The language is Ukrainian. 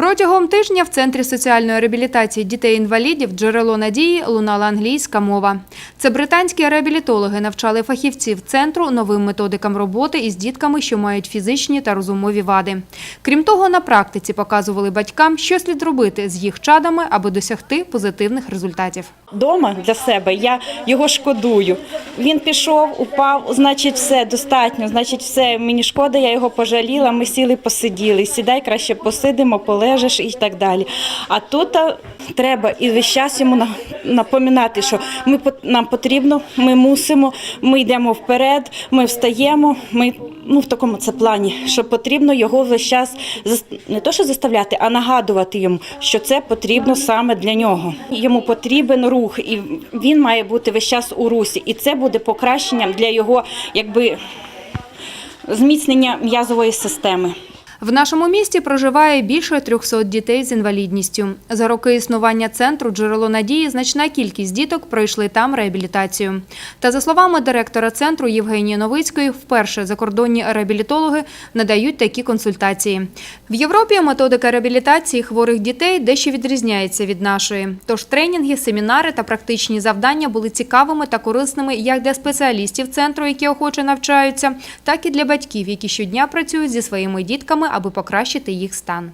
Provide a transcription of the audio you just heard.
Протягом тижня в центрі соціальної реабілітації дітей-інвалідів джерело надії лунала англійська мова. Це британські реабілітологи навчали фахівців центру новим методикам роботи із дітками, що мають фізичні та розумові вади. Крім того, на практиці показували батькам, що слід робити з їх чадами, аби досягти позитивних результатів. Дома для себе я його шкодую. Він пішов, упав, значить, все достатньо. Значить, все мені шкода, я його пожаліла. Ми сіли, посиділи. Сідай краще посидимо, полежиш і так далі. А тут треба і весь час йому на- напоминати, що ми нам потрібно, ми мусимо, ми йдемо вперед, ми встаємо. Ми ну в такому це плані, що потрібно його весь час не то, що заставляти, а нагадувати йому, що це потрібно саме для нього. Йому потрібен рух, і він має бути весь час у русі. І це буде покращенням для його якби зміцнення м'язової системи. В нашому місті проживає більше 300 дітей з інвалідністю. За роки існування центру «Джерело надії» значна кількість діток пройшли там реабілітацію. Та за словами директора центру Євгенії Новицької, вперше закордонні реабілітологи надають такі консультації. В Європі методика реабілітації хворих дітей дещо відрізняється від нашої. Тож тренінги, семінари та практичні завдання були цікавими та корисними як для спеціалістів центру, які охоче навчаються, так і для батьків, які щодня працюють зі своїми дітками, аби покращити їх стан.